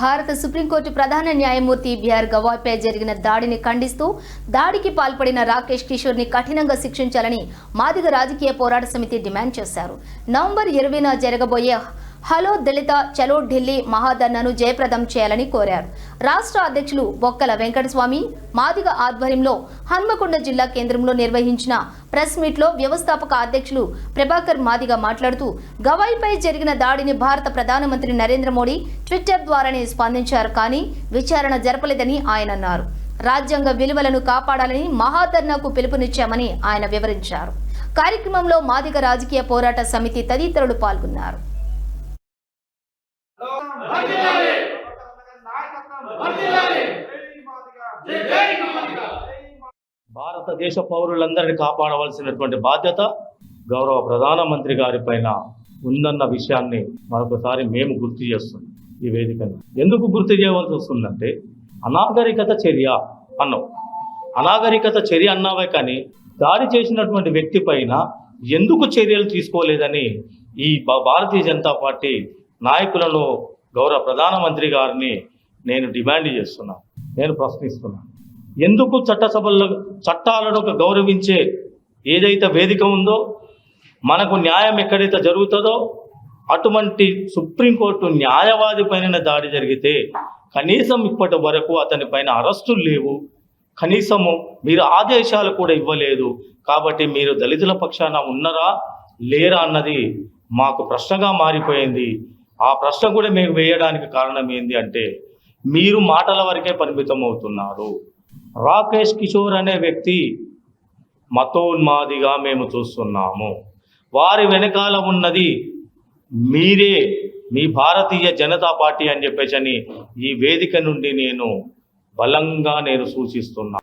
భారత సుప్రీంకోర్టు ప్రధాన న్యాయమూర్తి బిఆర్ గవాయ్పై జరిగిన దాడిని ఖండిస్తూ దాడికి పాల్పడిన రాకేష్ కిషోర్ని కఠినంగా శిక్షించాలని మాదిగ రాజకీయ పోరాట సమితి డిమాండ్ చేశారు. నవంబర్ ఇరవైన జరగబోయే హలో దళిత చలో ఢిల్లీ మహాధర్నాను జయప్రదం చేయాలని కోరారు. రాష్ట్ర అధ్యక్షులు బొక్కల వెంకటస్వామి మాదిగ ఆధ్వర్యంలో హన్మకొండ జిల్లా కేంద్రంలో నిర్వహించిన ప్రెస్ మీట్లో వ్యవస్థాపక అధ్యక్షులు ప్రభాకర్ మాదిగ మాట్లాడుతూ గవాయిపై జరిగిన దాడిని భారత ప్రధానమంత్రి నరేంద్ర మోడీ ట్విట్టర్ ద్వారానే స్పందించారు కానీ విచారణ జరపలేదని ఆయన అన్నారు. రాజ్యాంగ విలువలను కాపాడాలని మహాధర్నాకు పిలుపునిచ్చామని ఆయన వివరించారు. కార్యక్రమంలో మాదిగ రాజకీయ పోరాట సమితి తదితరులు పాల్గొన్నారు. భారతదేశ పౌరులందరినీ కాపాడవలసినటువంటి బాధ్యత గౌరవ ప్రధానమంత్రి గారి పైన ఉందన్న విషయాన్ని మరొకసారి మేము గుర్తు చేస్తున్నాం ఈ వేదికను. ఎందుకు గుర్తు చేయవలసి వస్తుందంటే అనాగరికత చర్య అన్నావు అనాగరికత చర్య అన్నావే కానీ దాడి చేసినటువంటి వ్యక్తి పైన ఎందుకు చర్యలు తీసుకోలేదని ఈ భారతీయ జనతా పార్టీ నాయకులను గౌరవ ప్రధానమంత్రి గారిని నేను డిమాండ్ చేస్తున్నాను నేను ప్రశ్నిస్తున్నాను ఎందుకు చట్టసభల్లో చట్టాలను ఒక గౌరవించే ఏదైతే వేదిక ఉందో మనకు న్యాయం ఎక్కడైతే జరుగుతుందో అటువంటి సుప్రీంకోర్టు న్యాయవాది పైన దాడి జరిగితే కనీసం ఇప్పటి వరకు అతని పైన అరెస్టులు లేవు. కనీసము మీరు ఆదేశాలు కూడా ఇవ్వలేదు. కాబట్టి మీరు దళితుల పక్షాన ఉన్నరా లేరా అన్నది మాకు ప్రశ్నగా మారిపోయింది. ఆ ప్రశ్న కూడా మేము వేయడానికి కారణం ఏంది అంటే మీరు మాటల వరకే పరిమితం అవుతున్నారు రాకేష్ కిషోర్ అనే వ్యక్తి మతోన్మాదిగా మేము చూస్తున్నాము. వారి వెనకాల ఉన్నది మీరే మీ భారతీయ జనతా పార్టీ అని చెప్పేసి అని ఈ వేదిక నుండి నేను బలంగా నేను సూచిస్తున్నా.